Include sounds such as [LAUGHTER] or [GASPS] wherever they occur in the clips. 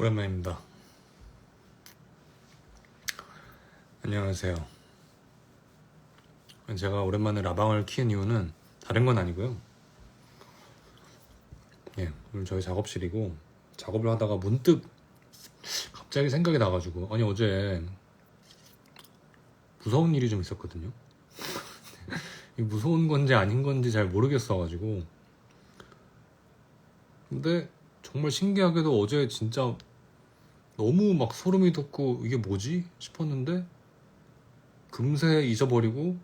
오랜만입니다. 안녕하세요. 제가 오랜만에 라방을 키운 이유는 다른 건 아니고요. 예, 오늘 저희 작업실이고 작업을 하다가 문득 갑자기 생각이 나가지고 아니 어제 무서운 일이 좀 있었거든요. [LAUGHS] 이 무서운 건지 아닌 건지 잘 모르겠어가지고 근데 정말 신기하게도 어제 진짜 너무 막 소름이 돋고 이게 뭐지 싶었는데 금세 잊어버리고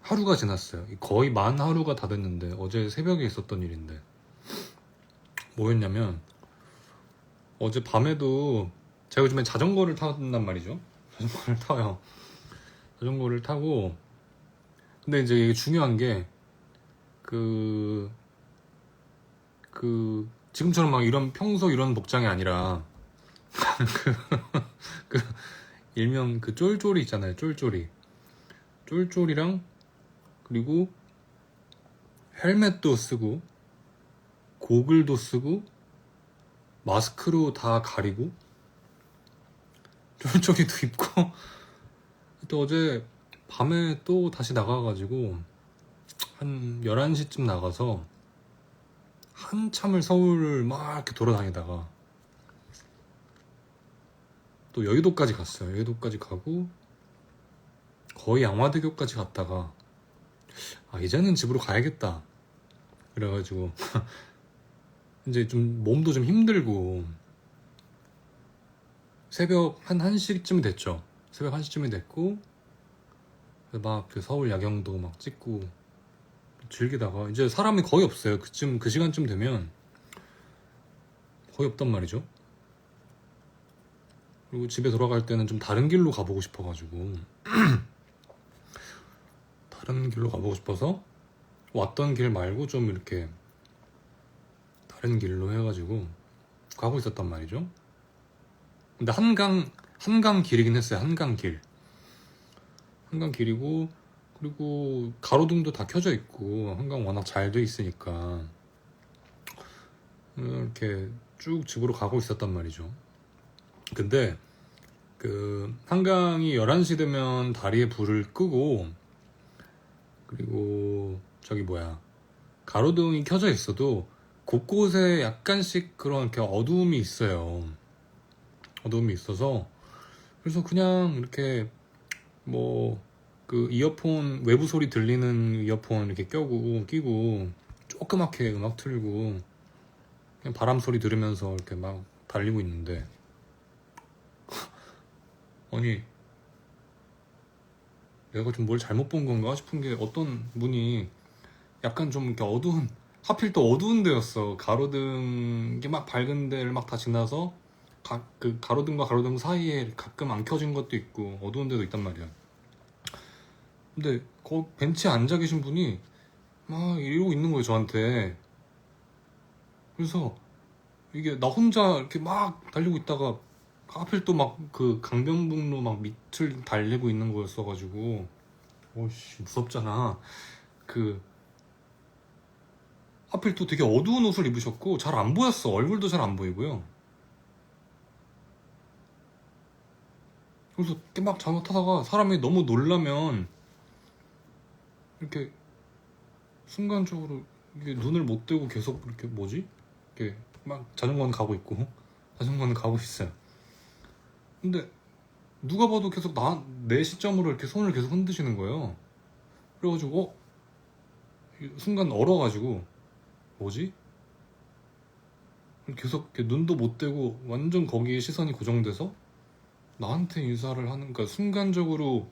하루가 지났어요. 거의 만 하루가 다 됐는데 어제 새벽에 있었던 일인데 뭐였냐면 어제 밤에도 제가 요즘에 자전거를 타단 말이죠. 자전거를 타요. 자전거를 타고 근데 이제 이게 중요한 게 그, 그, 지금처럼 막 이런 평소 이런 복장이 아니라 [LAUGHS] 그, 그 일명 그 쫄쫄이 있잖아요. 쫄쫄이. 쫄쫄이랑 그리고 헬멧도 쓰고 고글도 쓰고 마스크로 다 가리고 쫄쫄이도 입고 [LAUGHS] 또 어제 밤에 또 다시 나가가지고 한 11시쯤 나가서 한참을 서울을 막 이렇게 돌아다니다가 또 여의도까지 갔어요. 여의도까지 가고 거의 양화대교까지 갔다가 아 이제는 집으로 가야겠다. 그래가지고 [LAUGHS] 이제 좀 몸도 좀 힘들고 새벽 한 1시쯤 됐죠. 새벽 1시쯤이 됐고 막 그 서울 야경도 막 찍고 즐기다가 이제 사람이 거의 없어요. 그쯤 그 시간쯤 되면 거의 없단 말이죠. 그리고 집에 돌아갈 때는 좀 다른 길로 가보고 싶어가지고 [CLEARS THROAT] 다른 길로 가보고 싶어서 왔던 길 말고 좀 이렇게 다른 길로 해가지고 가고 있었단 말이죠. 근데 한강 한강 길이긴 했어요. 한강 길. 한강 길이고 그리고 가로등도 다 켜져 있고 한강 워낙 잘 돼 있으니까 이렇게 쭉 집으로 가고 있었단 말이죠. 근데 그 한강이 11시 되면 다리에 불을 끄고 그리고 저기 뭐야 가로등이 켜져 있어도 곳곳에 약간씩 그런 이렇게 어두움이 있어요. 어두움이 있어서 그래서 그냥 이렇게 뭐 그 이어폰 외부 소리 들리는 이어폰 이렇게 껴고 끼고 조그맣게 음악 틀고 그냥 바람 소리 들으면서 이렇게 막 달리고 있는데 아니 내가 좀 뭘 잘못 본 건가 싶은 게 어떤 분이 약간 좀 이렇게 어두운 하필 또 어두운 데였어. 가로등 이게 막 밝은 데를 막 다 지나서 가, 그 가로등과 가로등 사이에 가끔 안 켜진 것도 있고 어두운 데도 있단 말이야. 근데 거 벤치에 앉아 계신 분이 막 이러고 있는 거예요 저한테. 그래서 이게 나 혼자 이렇게 막 달리고 있다가 하필 또 막 그 강변북로 막 밑을 달리고 있는 거였어가지고. 오씨 무섭잖아. 그 하필 또 되게 어두운 옷을 입으셨고 잘 안 보였어. 얼굴도 잘 안 보이고요. 그래서 막 잘못하다가 사람이 너무 놀라면 이렇게 순간적으로 이게 눈을 못 뜨고 계속 이렇게 뭐지? 이렇게 막 자전거는 가고 있고. 자전거는 가고 있어요. 근데 누가 봐도 계속 나 내 시점으로 이렇게 손을 계속 흔드시는 거예요. 그래가지고 어 순간 얼어가지고 뭐지? 계속 이렇게 눈도 못 떼고 완전 거기에 시선이 고정돼서 나한테 인사를 하는 그러니까 순간적으로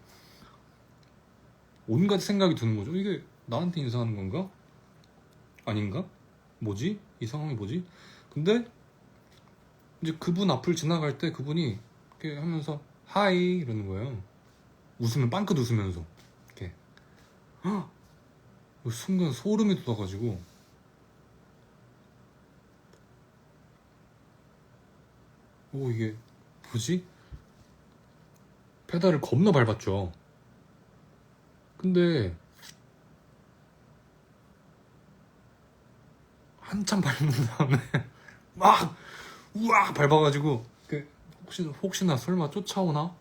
온갖 생각이 드는 거죠. 이게 나한테 인사하는 건가? 아닌가? 뭐지? 이 상황이 뭐지? 근데 이제 그분 앞을 지나갈 때 그분이 이렇게 하면서 하이 이러는 거예요. 웃으면 빵긋 웃으면서 이렇게 헉! 순간 소름이 돋아가지고 오 이게 뭐지? 페달을 겁나 밟았죠. 근데 한참 밟은 다음에 [LAUGHS] 막 우와 밟아가지고 혹시, 혹시나 설마 쫓아오나?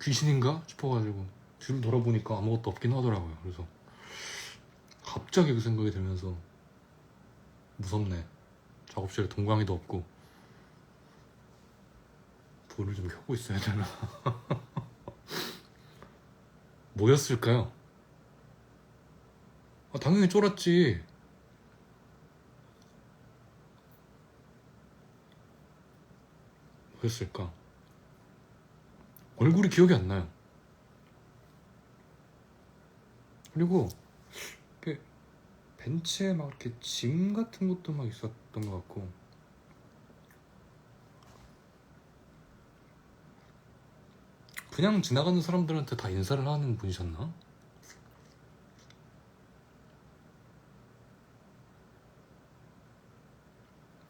귀신인가? 싶어가지고 뒤를 돌아보니까 아무것도 없긴 하더라고요. 그래서 갑자기 그 생각이 들면서 무섭네. 작업실에 동광이도 없고 불을 좀 켜고 있어야 되나? [LAUGHS] 뭐였을까요? 아, 당연히 쫄았지. 뭐였을까? 얼굴이 기억이 안 나요. 그리고 이렇게 벤치에 막 이렇게 짐 같은 것도 막 있었던 것 같고 그냥 지나가는 사람들한테 다 인사를 하는 분이셨나?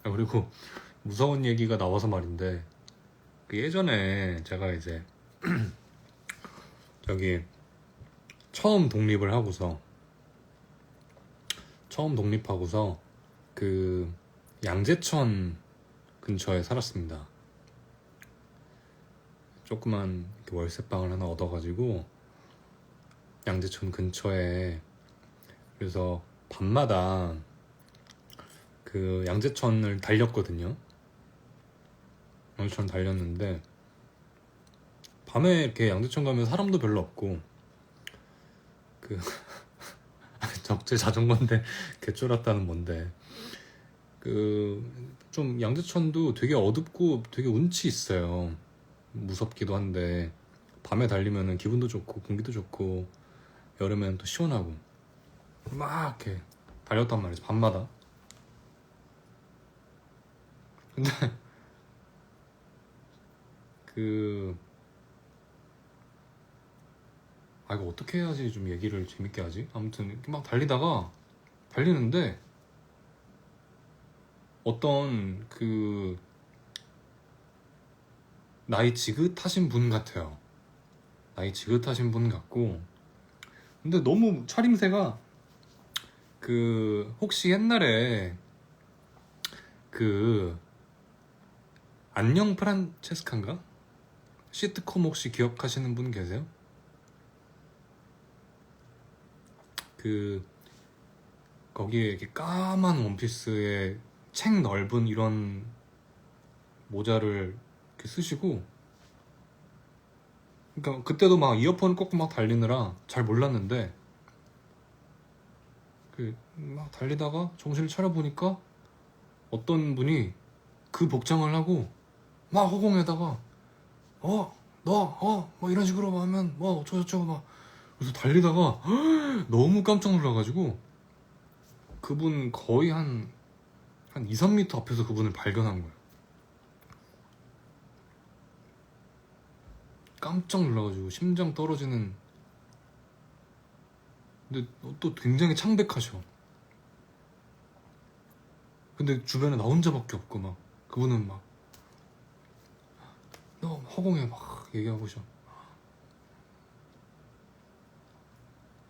아, 그리고 무서운 얘기가 나와서 말인데 그 예전에 제가 이제 [CLEARS THROAT] 저기 처음 독립을 하고서 처음 독립하고서 그 양재천 근처에 살았습니다. 조그만 이렇게 월세방을 하나 얻어가지고 양재천 근처에 그래서 밤마다 그 양재천을 달렸거든요. 양재천 달렸는데 밤에 이렇게 양재천 가면 사람도 별로 없고 그 [LAUGHS] 적재 자전거인데 [LAUGHS] 개쫄았다는 뭔데 그 좀 양재천도 되게 어둡고 되게 운치 있어요. 무섭기도 한데 밤에 달리면은 기분도 좋고 공기도 좋고 여름에는 또 시원하고 막 이렇게 달렸단 말이죠 밤마다 근데 그 아 이거 어떻게 해야지 좀 얘기를 재밌게 하지? 아무튼 이렇게 막 달리다가 달리는데 어떤 그 나이 지긋하신 분 같아요. 나이 지긋하신 분 같고 근데 너무 차림새가 그 혹시 옛날에 그 안녕 프란체스카인가? 시트콤 혹시 기억하시는 분 계세요? 그 거기에 이렇게 까만 원피스에 책 넓은 이런 모자를 이렇게 쓰시고 그러니까 그때도 막 이어폰 꽂고 막 달리느라 잘 몰랐는데 그 막 달리다가 정신을 차려 보니까 어떤 분이 그 복장을 하고 막 허공에다가 어? 너? 어? 뭐 이런 식으로 하면 뭐 어쩌고저쩌고 막. 그래서 달리다가 [GASPS] 너무 깜짝 놀라가지고 그분 거의 한, 한 2, 3m 앞에서 그분을 발견한 거예요. 깜짝 놀라가지고 심장 떨어지는. 근데 또 굉장히 창백하셔. 근데 주변에 나 혼자밖에 없고 막 그분은 막 너 허공에 막 얘기하고 있어.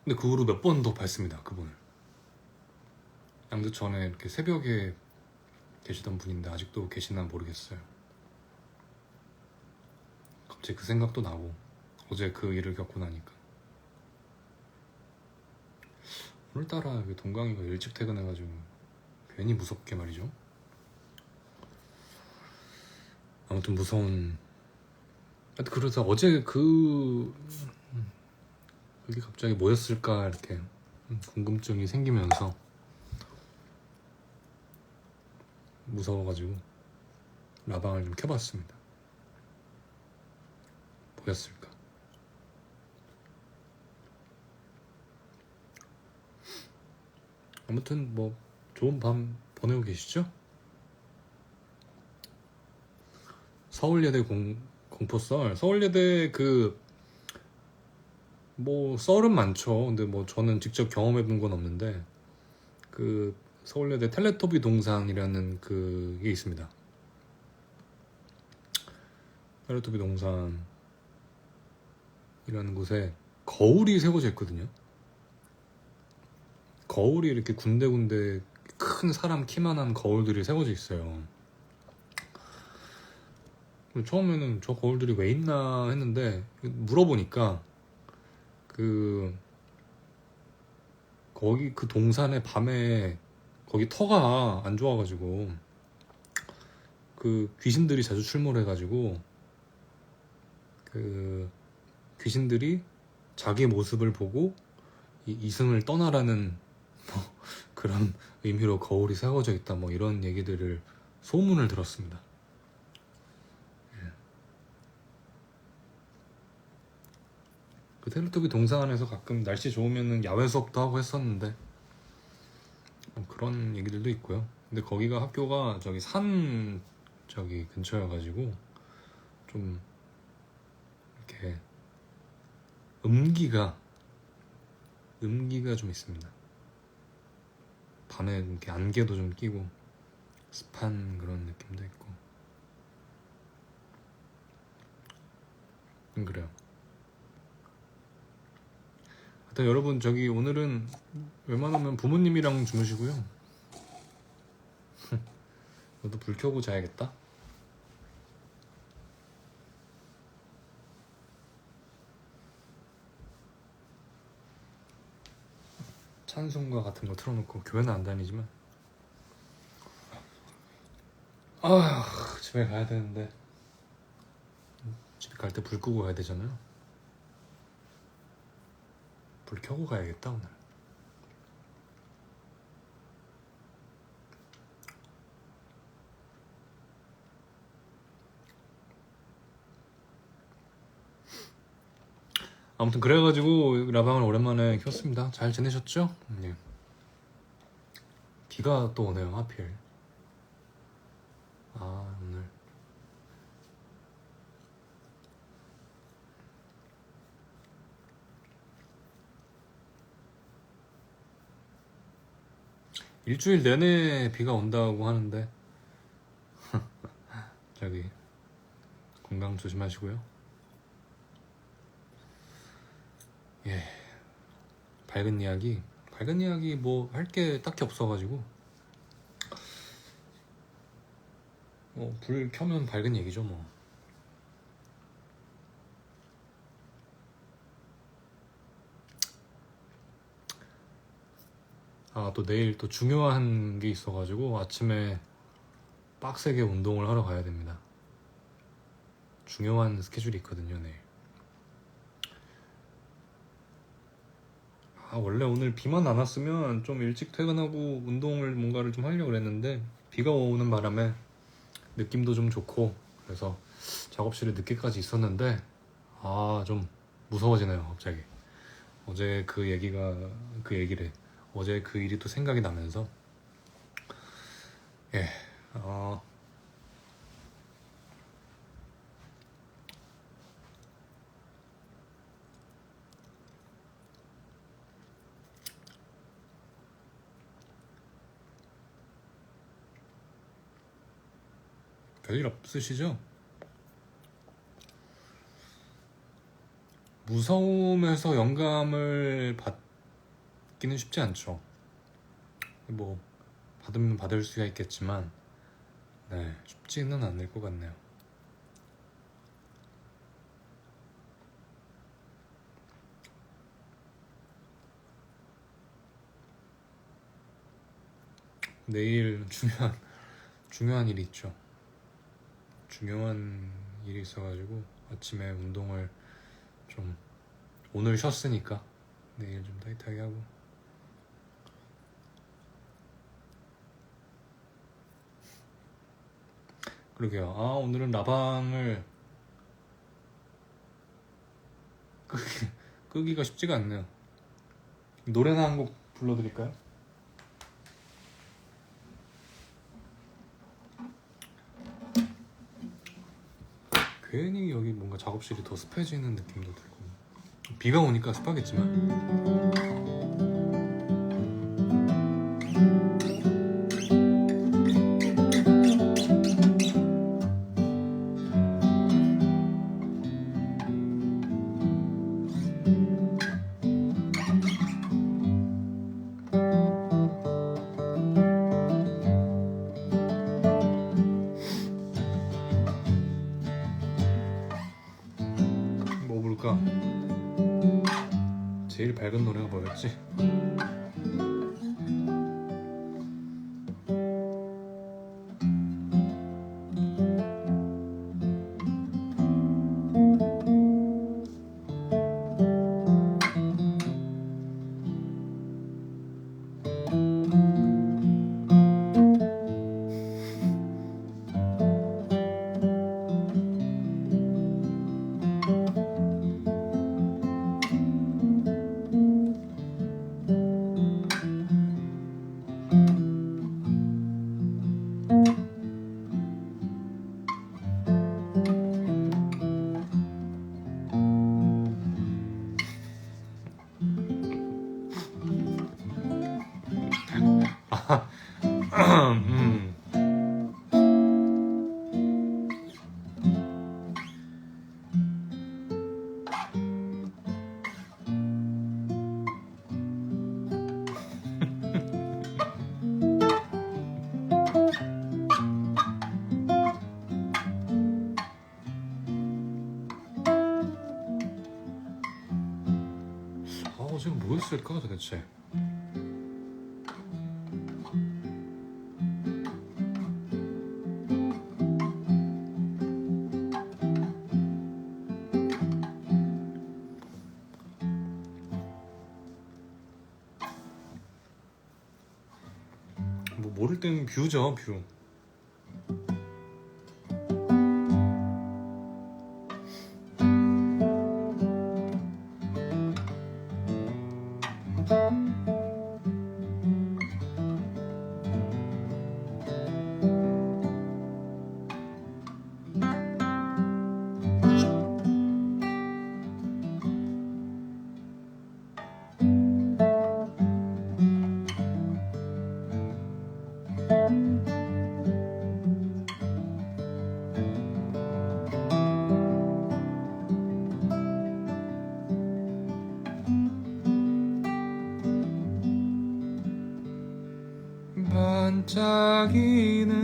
근데 그 후로 몇 번 더 봤습니다 그분을. 양재천에 이렇게 새벽에 계시던 분인데 아직도 계시나 모르겠어요. 갑자기 그 생각도 나고 어제 그 일을 겪고 나니까. 오늘따라 동강이가 일찍 퇴근해가지고 괜히 무섭게 말이죠. 아무튼 무서운 그래서 어제 그 여기 갑자기 뭐였을까 이렇게 궁금증이 생기면서 무서워가지고 라방을 좀 켜봤습니다. 뭐였을까? 아무튼 뭐 좋은 밤 보내고 계시죠? 서울예대 공, 공포썰 서울예대 그 뭐 썰은 많죠. 근데 뭐 저는 직접 경험해 본 건 없는데 그 서울예대 텔레토비 동산이라는 그게 있습니다. 텔레토비 동산이라는 곳에 거울이 세워져 있거든요. 거울이 이렇게 군데군데 큰 사람 키만한 거울들이 세워져 있어요. 처음에는 저 거울들이 왜 있나 했는데 물어보니까 그 거기 그 동산에 밤에 거기 터가 안 좋아가지고 그 귀신들이 자주 출몰 해가지고 그 귀신들이 자기 모습을 보고 이 이승을 떠나라는 뭐 그런 의미로 거울이 세워져 있다 뭐 이런 얘기들을 소문을 들었습니다. 그 텔레토비 동산에서 가끔 날씨 좋으면 야외 수업도 하고 했었는데 뭐 그런 얘기들도 있고요. 근데 거기가 학교가 저기 산 저기 근처여가지고 좀 이렇게 음기가 음기가 좀 있습니다. 밤에 이렇게 안개도 좀 끼고 습한 그런 느낌도 있고 음, 그래요. 하여튼 여러분 저기 오늘은 웬만하면 부모님이랑 주무시고요. [LAUGHS] 너도 불 켜고 자야겠다. 찬송가 같은 거 틀어놓고 교회는 안 다니지만 아 집에 가야 되는데 집에 갈 때 불 끄고 가야 되잖아요. 불 켜고 가야겠다 오늘. 아무튼 그래가지고 라방을 오랜만에 켰습니다. 잘 지내셨죠? 네. 비가 또 오네요 하필. 일주일 내내 비가 온다고 하는데 [LAUGHS] 저기 건강 조심하시고요. 예 밝은 이야기 밝은 이야기 뭐 할 게 딱히 없어가지고 뭐 불 켜면 밝은 얘기죠 뭐. 아, 또 내일 또 중요한 게 있어가지고 아침에 빡세게 운동을 하러 가야 됩니다. 중요한 스케줄이 있거든요, 내일. 아, 원래 오늘 비만 안 왔으면 좀 일찍 퇴근하고 운동을 뭔가를 좀 하려고 그랬는데 비가 오는 바람에 느낌도 좀 좋고 그래서 작업실에 늦게까지 있었는데 아, 좀 무서워지네요, 갑자기. 어제 그 얘기가 그 얘기를 어제 그 일이 또 생각이 나면서 예, 어, 별일 없으시죠? 무서움에서 영감을 받 기는 쉽지 않죠. 뭐 받으면 받을 수가 있겠지만 네 쉽지는 않을 것 같네요. 내일 중요한 [LAUGHS] 중요한 일이 있죠. 중요한 일이 있어가지고 아침에 운동을 좀 오늘 쉬었으니까 내일 좀 타이트하게 하고 그러게요. 아 오늘은 라방을 끄기, [LAUGHS] 끄기 가 쉽지가 않네요. 노래나 한 곡 불러드릴까요? 괜히 여기 뭔가 작업실이 더 습해지는 느낌도 들고 비가 오니까 습하겠지만 지금 뭐 했을까 도대체? 뭐 모를 때는 뷰죠 뷰 자기는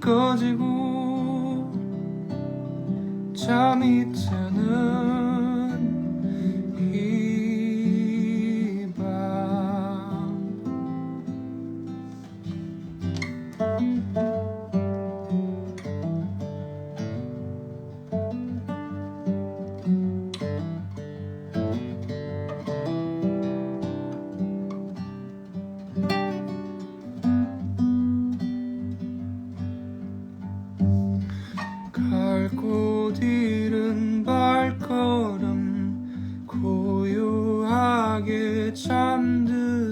꺼지고 geçemdi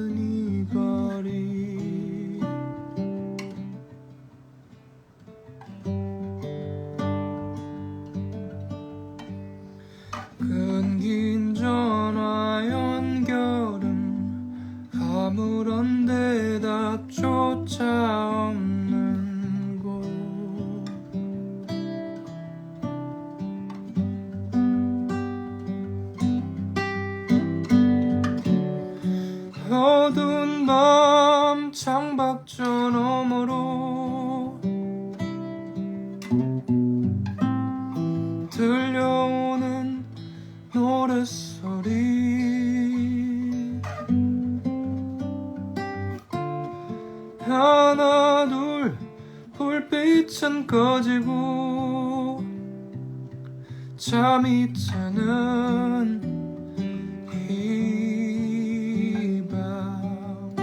잠이 드는 이 밤.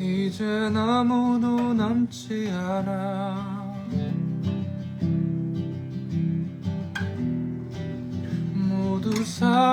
이제 아무도 남지 않아. 모두 사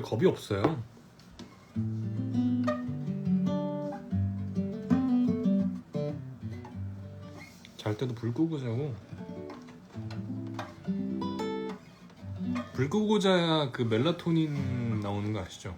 원래 겁이 없어요. 잘 때도 불 끄고 자고 불 끄고 자야 그 멜라토닌 나오는 거 아시죠?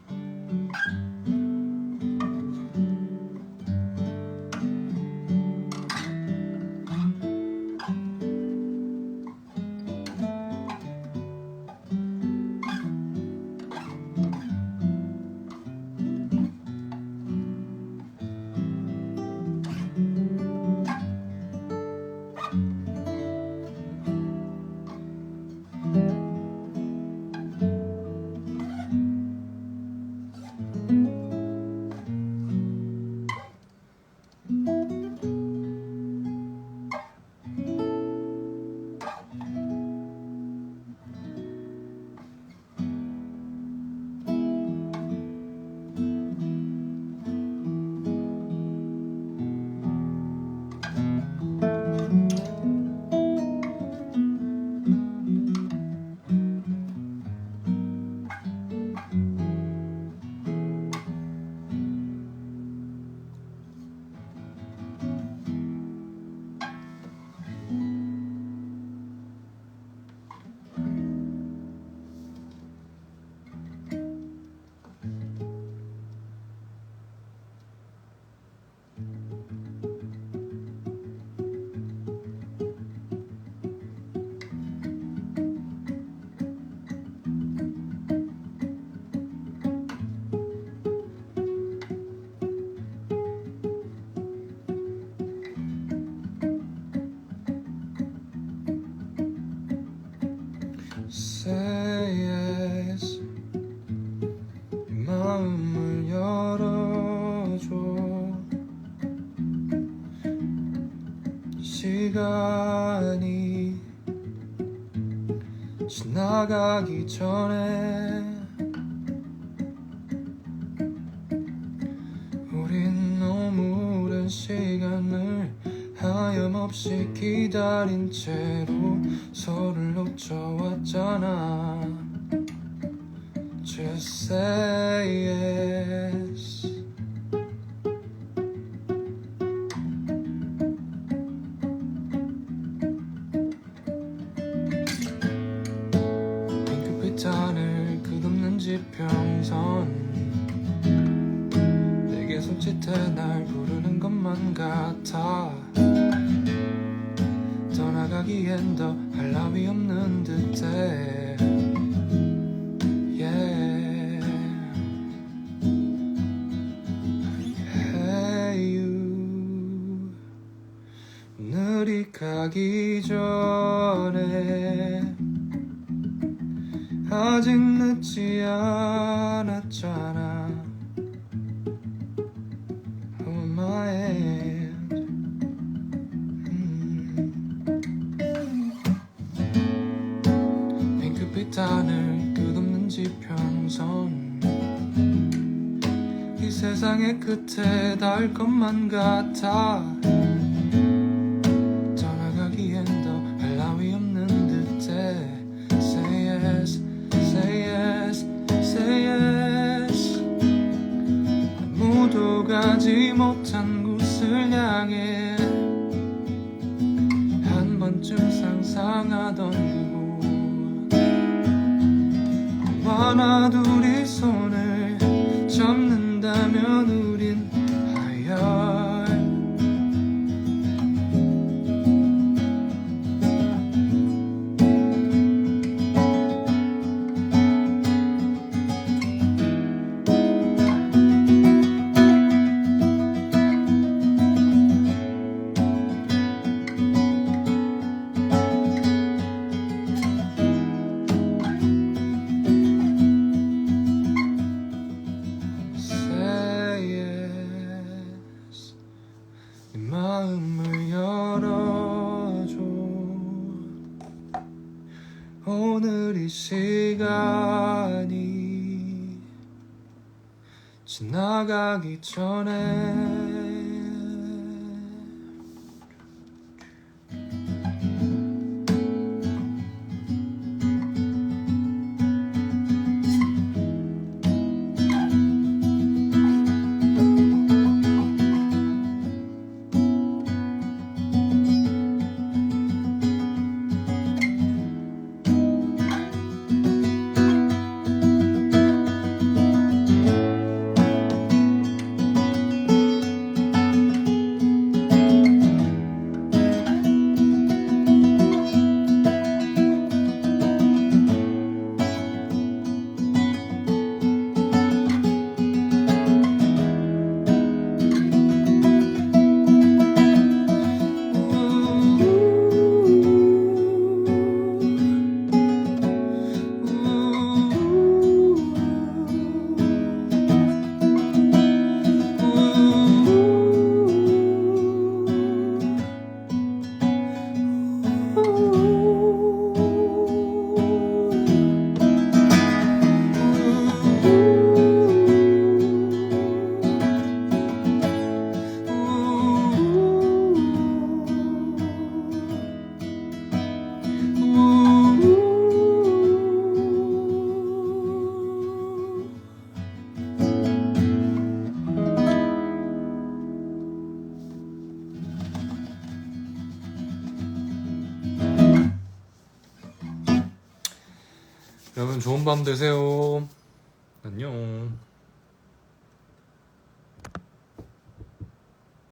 마음을 열어줘. 시간이 지나가기 전에 우린 너무 오랜 시간을 하염없이 기다린 채 떠나가기엔 더 할 나위 없는 듯해 yeah. Hey you 오늘이 가기 전 닿을 것만 같아. 떠나가기엔 더 할 나위 없는 듯해. Say yes, say yes, say yes. 아무도 가지 못한 곳을 향해. 한 번쯤 상상하던 그곳. 너와 둘이 손을 지나가기 전에 안녕